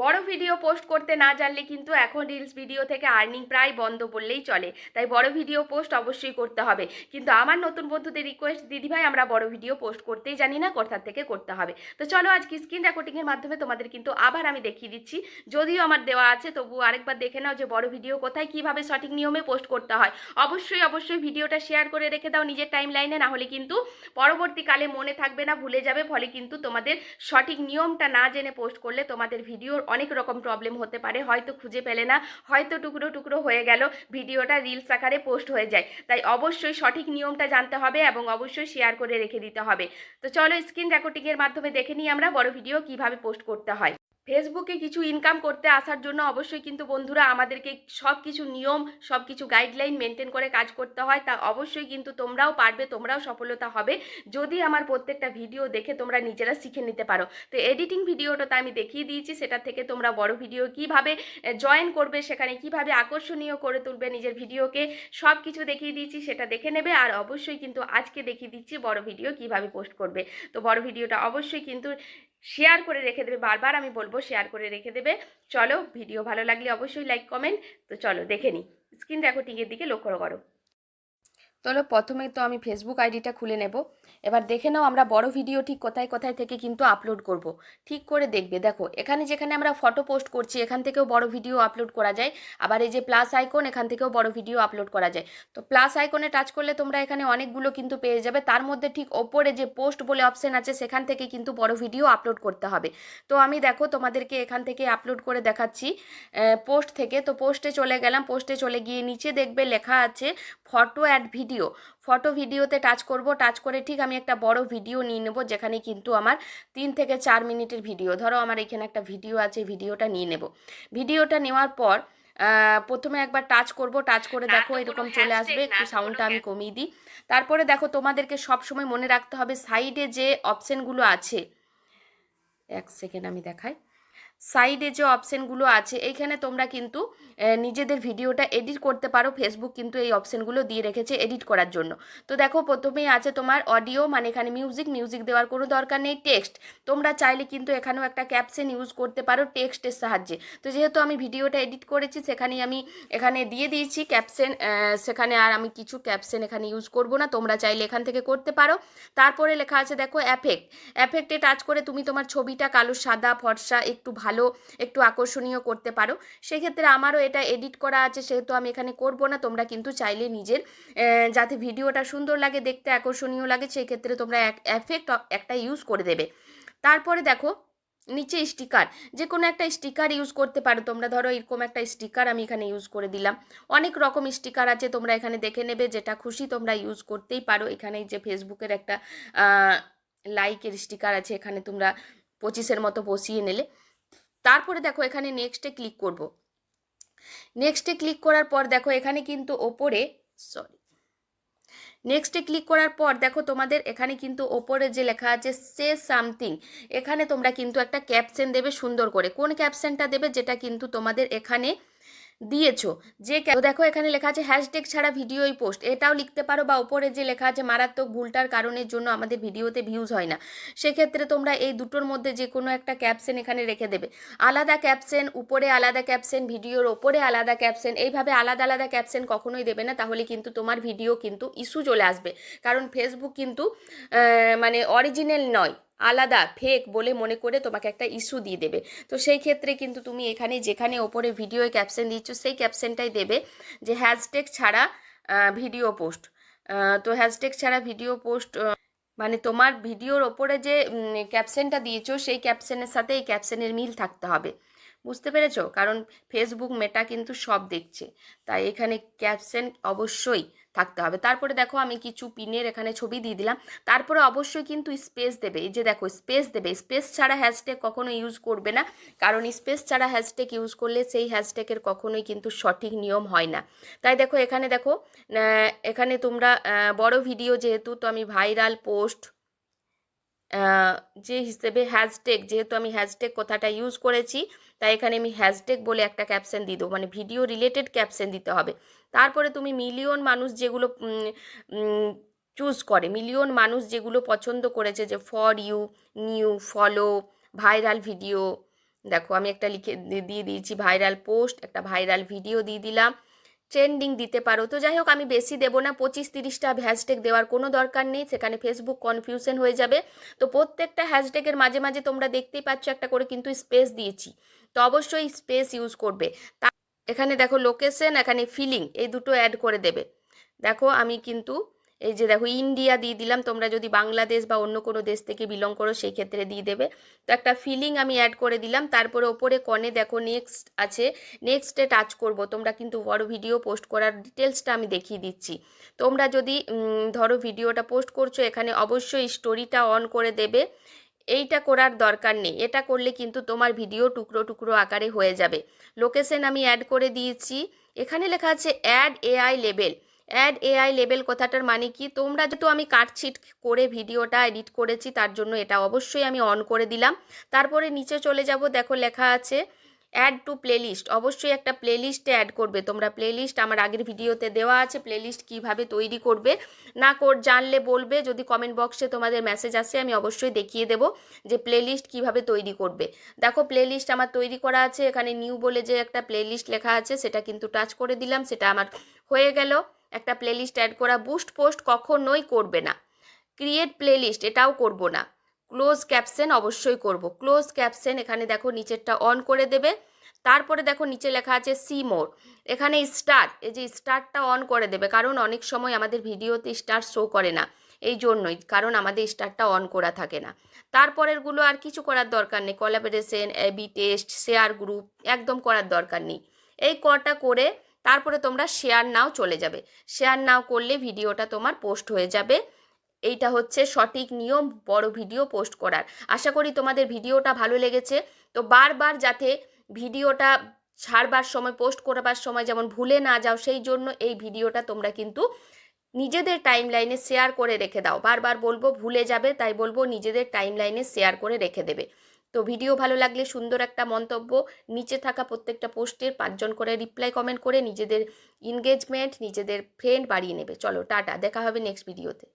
বড় video post করতে না জানলে কিন্তু এখন রিলস ভিডিও থেকে আর্নিং প্রায় বন্ধ বললেই চলে। তাই বড় ভিডিও পোস্ট অবশ্যই করতে হবে। কিন্তু আমার নতুন বন্ধুদের রিকোয়েস্ট দিদিভাই আমরা বড় ভিডিও পোস্ট করতেই জানি না কোথার থেকে করতে হবে। তো চলো আজকে স্ক্রিন রেকর্ডিংয়ের মাধ্যমে তোমাদের কিন্তু আবার আমি দেখিয়ে দিচ্ছি। যদিও আমার দেওয়া আছে, তবু আরেকবার দেখে নাও যে বড় ভিডিও কোথায়, কীভাবে সঠিক নিয়মে পোস্ট করতে হয়। অবশ্যই অবশ্যই ভিডিওটা শেয়ার করে রেখে দাও নিজের টাইম লাইনে না হলে কিন্তু পরবর্তীকালে মনে থাকবে না, ভুলে যাবে, ফলে কিন্তু তোমাদের সঠিক নিয়মটা না জেনে পোস্ট করলে তোমাদের ভিডিওর অনেক রকম প্রবলেম হতে পারে, হয়তো খুঁজে পেলে না, হয়তো টুকরো টুকরো হয়ে গেল, ভিডিওটা রিলস আকারে পোস্ট হয়ে যায়। তাই অবশ্যই সঠিক নিয়মটা জানতে হবে এবং অবশ্যই শেয়ার করে রেখে দিতে হবে। তো চলো স্ক্রিন রেকর্ডিংয়ের মাধ্যমে দেখে নিই আমরা বড় ভিডিও কীভাবে পোস্ট করতে হয়। ফেসবুকে কিছু ইনকাম করতে আসার জন্য অবশ্যই কিন্তু বন্ধুরা আমাদেরকে সব কিছু নিয়ম, সব কিছু গাইডলাইন মেনটেন করে কাজ করতে হয়। তা অবশ্যই কিন্তু তোমরাও পারবে, তোমরাও সফলতা হবে। যদি আমার প্রত্যেকটা ভিডিও দেখে তোমরা নিজেরা শিখে নিতে পারো। তো এডিটিং ভিডিওটা তো আমি দেখিয়ে দিয়েছি, সেটা থেকে তোমরা বড় ভিডিও কীভাবে জয়েন করবে, সেখানে কীভাবে আকর্ষণীয় করে তুলবে নিজের ভিডিওকে সব কিছু দেখিয়ে দিয়েছি, সেটা দেখে নেবে। আর অবশ্যই কিন্তু আজকে দেখিয়ে দিচ্ছি বড় ভিডিও কীভাবে পোস্ট করবে। তো বড় ভিডিওটা অবশ্যই কিন্তু শেয়ার করে রেখে দেবে। বারবার আমি বলব শেয়ার করে রেখে দেবে। চলো ভিডিও ভালো লাগলে অবশ্যই লাইক কমেন্ট তো চলো, দেখে নিই স্ক্রিন রেকর্ডিংয়ের দিকে লক্ষ্য করো। চলো প্রথমে তো আমি ফেসবুক আইডিটা খুলে নেব। এবার দেখে নাও আমরা বড় ভিডিও ঠিক কোথায় কোথায় থেকে কিন্তু আপলোড করব। ঠিক করে দেখবে। দেখো, এখানে যেখানে আমরা ফটো পোস্ট করছি, এখান থেকেও বড় ভিডিও আপলোড করা যায়। আবার এই যে প্লাস আইকন এখান থেকেও বড় ভিডিও আপলোড করা যায়। তো প্লাস আইকনে টাচ করলে তোমরা এখানে অনেকগুলো কিন্তু পেয়ে যাবে। তার মধ্যে ঠিক ওপরে যে পোস্ট বলে অপশন আছে, সেখান থেকে কিন্তু বড় ভিডিও আপলোড করতে হবে। তো আমি দেখো তোমাদেরকে এখান থেকে আপলোড করে দেখাচ্ছি। পোস্ট থেকে। তো পোস্টে চলে গেলাম। পোস্টে চলে গিয়ে নিচে দেখবে লেখা আছে ফটো অ্যাড ভিডিও ফটো ভিডিওতে টাচ করব টাচ করে ঠিক আমি একটা বড় ভিডিও নিয়ে নেব যেখানে কিন্তু আমার তিন থেকে চার মিনিটের ভিডিও ধরো আমার এখানে একটা ভিডিও আছে ভিডিওটা নিয়ে নেব। ভিডিওটা নেওয়ার পর প্রথমে একবার টাচ করব টাচ করে দেখো এরকম চলে আসবে একটু সাউন্ডটা আমি কমিয়ে দিই। তারপরে দেখো তোমাদেরকে সব সময় মনে রাখতে হবে সাইডে যে অপশানগুলো আছে। এক সেকেন্ড আমি দেখাই। সাইডে যে অপশানগুলো আছে, এইখানে তোমরা কিন্তু নিজেদের ভিডিওটা এডিট করতে পারো। ফেসবুক কিন্তু এই অপশানগুলো দিয়ে রেখেছে এডিট করার জন্য। তো দেখো, প্রথমেই আছে তোমার অডিও মানে এখানে মিউজিক মিউজিক দেওয়ার কোনো দরকার নেই টেক্সট তোমরা চাইলে কিন্তু এখানেও একটা ক্যাপশন ইউজ করতে পারো টেক্সটের সাহায্যে। তো যেহেতু আমি ভিডিওটা এডিট করেছি, সেখানেই আমি এখানে দিয়ে দিয়েছি ক্যাপশন সেখানে আর আমি কিছু ক্যাপশন এখানে ইউজ করব না। তোমরা চাইলে এখান থেকে করতে পারো। তারপরে লেখা আছে, দেখো অ্যাফেক্ট অ্যাফেক্টে টাচ করে তুমি তোমার ছবিটা কালো, সাদা, ফর্সা, একটু ভালো একটু আকর্ষণীয় করতে পারো। সেক্ষেত্রে আমারও এটা এডিট করা আছে, সেহেতু আমি এখানে করব না। তোমরা কিন্তু চাইলে নিজের যাতে ভিডিওটা সুন্দর লাগে, দেখতে আকর্ষণীয় লাগে সেই ক্ষেত্রে তোমরা এফেক্ট একটা ইউজ করে দেবে। তারপরে দেখো, নিচে স্টিকার যে কোনো একটা স্টিকার ইউজ করতে পারো। তোমরা ধরো, এরকম একটা স্টিকার আমি এখানে ইউজ করে দিলাম। অনেক রকম স্টিকার আছে, তোমরা এখানে দেখে নেবে, যেটা খুশি তোমরা ইউজ করতেই পারো। এখানে যে ফেসবুকের একটা লাইকের স্টিকার আছে, এখানে তোমরা পঁচিশের মতো বসিয়ে নিলে। তারপরে দেখো এখানে নেক্সটে ক্লিক করব। নেক্সটে ক্লিক করার পর দেখো এখানে কিন্তু ওপরে সরি নেক্সটে ক্লিক করার পর দেখো তোমাদের এখানে কিন্তু ওপরে যে লেখা আছে সে সামথিং এখানে তোমরা কিন্তু একটা ক্যাপশন দেবে সুন্দর করে। কোন ক্যাপশনটা দেবে? যেটা কিন্তু তোমাদের এখানে দিয়েছ। যে দেখো, এখানে লেখা আছে হ্যাশট্যাগ ছাড়া ভিডিওই পোস্ট এটাও লিখতে পারো বা ওপরে যে লেখা আছে, মারাত্মক ভুলটার কারণের জন্য আমাদের ভিডিওতে ভিউজ হয় না। সেক্ষেত্রে তোমরা এই দুটোর মধ্যে যে কোনো একটা ক্যাপশন এখানে রেখে দেবে। আলাদা ক্যাপশন উপরে আলাদা ক্যাপশন ভিডিওর ওপরে আলাদা ক্যাপশন এইভাবে আলাদা আলাদা ক্যাপশন কখনোই দেবে না, তাহলে কিন্তু তোমার ভিডিও কিন্তু ইস্যু চলে আসবে। কারণ ফেসবুক কিন্তু মানে অরিজিনাল নয়। আলাদা ফেক বলে মনে করে তোমাকে একটা ইস্যু দিয়ে দেবে। তো সেই ক্ষেত্রে কিন্তু তুমি এখানে যেখানে ওপরে ভিডিও ক্যাপশন দিচ্ছ, সেই ক্যাপশনটাই দেবে যে হ্যাশট্যাগ ছাড়া ভিডিও পোস্ট তো হ্যাশট্যাগ ছাড়া ভিডিও পোস্ট মানে তোমার ভিডিওর ওপরে যে ক্যাপশনটা দিয়েছ, সেই ক্যাপশনের সাথে এই ক্যাপশনের মিল থাকতে হবে। বুঝতে পেরেছ? কারণ ফেসবুক মেটা কিন্তু সব দেখছে। তাই এখানে ক্যাপশন অবশ্যই থাকতে হবে। তারপরে দেখো আমি কিছু পিনের এখানে ছবি দিয়ে দিলাম। তারপরে অবশ্যই কিন্তু স্পেস দেবে। এই যে দেখো স্পেস দেবে। স্পেস ছাড়া হ্যাশট্যাগ কখনো ইউজ করবে না। কারণ স্পেস ছাড়া হ্যাশট্যাগ ইউজ করলে সেই হ্যাশট্যাগের কখনোই কিন্তু সঠিক নিয়ম হয় না। তাই দেখো এখানে দেখো এখানে তোমরা বড় ভিডিও যেহেতু, তো আমি ভাইরাল পোস্ট যে হিসেবে হ্যাশট্যাগ যেহেতু আমি হ্যাশট্যাগ কথাটা ইউজ করেছি, তাই এখানে আমি হ্যাশট্যাগ বলে একটা ক্যাপশন দিয়ে দেবো মানে ভিডিও রিলেটেড ক্যাপশন দিতে হবে। তারপরে তুমি মিলিয়ন মানুষ যেগুলো চুজ করে মিলিয়ন মানুষ যেগুলো পছন্দ করেছে যে for you new follow viral video দেখো আমি একটা লিখে, দিয়ে দিয়েছি ভাইরাল পোস্ট একটা ভাইরাল ভিডিও দিয়ে দিলাম। ট্রেন্ডিং দিতে পারো। তো যাই হোক, আমি বেশি দেবো না। পঁচিশ তিরিশটা হ্যাশট্যাগ দেওয়ার কোনো দরকার নেই। সেখানে ফেসবুক কনফিউশন হয়ে যাবে। তো প্রত্যেকটা হ্যাশট্যাগের মাঝে মাঝে তোমরা দেখতেই পাচ্ছ একটা করে কিন্তু স্পেস দিয়েছি। তো অবশ্যই স্পেস ইউজ করবে। তা এখানে দেখো লোকেশন এখানে ফিলিং এই দুটো অ্যাড করে দেবে। দেখো আমি কিন্তু এই যে দেখো ইন্ডিয়া দিয়ে দিলাম, তোমরা যদি বাংলাদেশ বা অন্য কোনো দেশ থেকে বিলং করো, সেই ক্ষেত্রে দিয়ে দেবে। তো একটা ফিলিং আমি অ্যাড করে দিলাম, তারপরে ওপরে কনে দেখো নেক্সট আছে নেক্সটে টাচ করব। তোমরা কিন্তু বড় ভিডিও পোস্ট করার ডিটেলসটা আমি দেখিয়ে দিচ্ছি। তোমরা যদি ধরো ভিডিওটা পোস্ট করছ, এখানে অবশ্যই স্টোরিটা অন করে দেবে। এইটা করার দরকার নেই। এটা করলে কিন্তু তোমার ভিডিও টুকরো টুকরো আকারে হয়ে যাবে। লোকেশন আমি অ্যাড করে দিয়েছি। এখানে লেখা আছে add AI level add AI level কথাটার মানে কি? তোমরা যেহেতু আমি কাটছিট করে ভিডিওটা এডিট করেছি, তার জন্য এটা অবশ্যই আমি অন করে দিলাম। তারপরে নিচে চলে যাব, দেখো লেখা আছে অ্যাড টু প্লেলিস্ট অবশ্যই একটা প্লেলিস্টে অ্যাড করবে। তোমরা প্লেলিস্ট আমার আগের ভিডিওতে দেওয়া আছে প্লেলিস্ট কীভাবে তৈরি করবে। না কর, জানলে বলবে, যদি কমেন্ট বক্সে তোমাদের মেসেজ আসে, আমি অবশ্যই দেখিয়ে দেবো যে প্লেলিস্ট কীভাবে তৈরি করবে। দেখো প্লেলিস্ট আমার তৈরি করা আছে, এখানে নিউ বলে যে একটা প্লেলিস্ট লেখা আছে, সেটা কিন্তু টাচ করে দিলাম, সেটা আমার হয়ে গেল। একটা প্লেলিস্ট অ্যাড করা বুস্ট পোস্ট কখনোই করবে না। ক্রিয়েট প্লেলিস্ট এটাও করব না। ক্লোজ ক্যাপশন অবশ্যই করব। ক্লোজ ক্যাপশন এখানে দেখো নিচেরটা অন করে দেবে। তারপরে দেখো নিচে লেখা আছে সি মোর এখানে স্টার এই যে স্টারটা অন করে দেবে। কারণ অনেক সময় আমাদের ভিডিওতে স্টার শো করে না। এই জন্যই, কারণ আমাদের স্টারটা অন করা থাকে না। তারপরেরগুলো আর কিছু করার দরকার নেই। Collaboration AB test share group একদম করার দরকার নেই। এই কটা করে তারপরে তোমরা শেয়ার নাও চলে যাবে। শেয়ার নাও করলে ভিডিওটা তোমার পোস্ট হয়ে যাবে। এইটা হচ্ছে সঠিক নিয়ম, বড় ভিডিও পোস্ট করার। আশা করি তোমাদের ভিডিওটা ভালো লেগেছে। তো বারবার যাতে ভিডিওটা ছাড়বার সময় পোস্ট করবার সময় যেমন ভুলে না যাও, সেই জন্য এই ভিডিওটা তোমরা কিন্তু নিজেদের টাইম লাইনে শেয়ার করে রেখে দাও। বারবার বলব ভুলে যাবে, তাই বলব নিজেদের টাইম লাইনে শেয়ার করে রেখে দেবে। তো ভিডিও ভালো লাগলে সুন্দর একটা মন্তব্য, নিচে থাকা প্রত্যেকটা পোস্টের পাঁচজন করে রিপ্লাই কমেন্ট করে নিজেদের এনগেজমেন্ট নিজেদের ফ্রেন্ড বাড়িয়ে নেবে। চলো, টাটা, দেখা হবে নেক্সট ভিডিওতে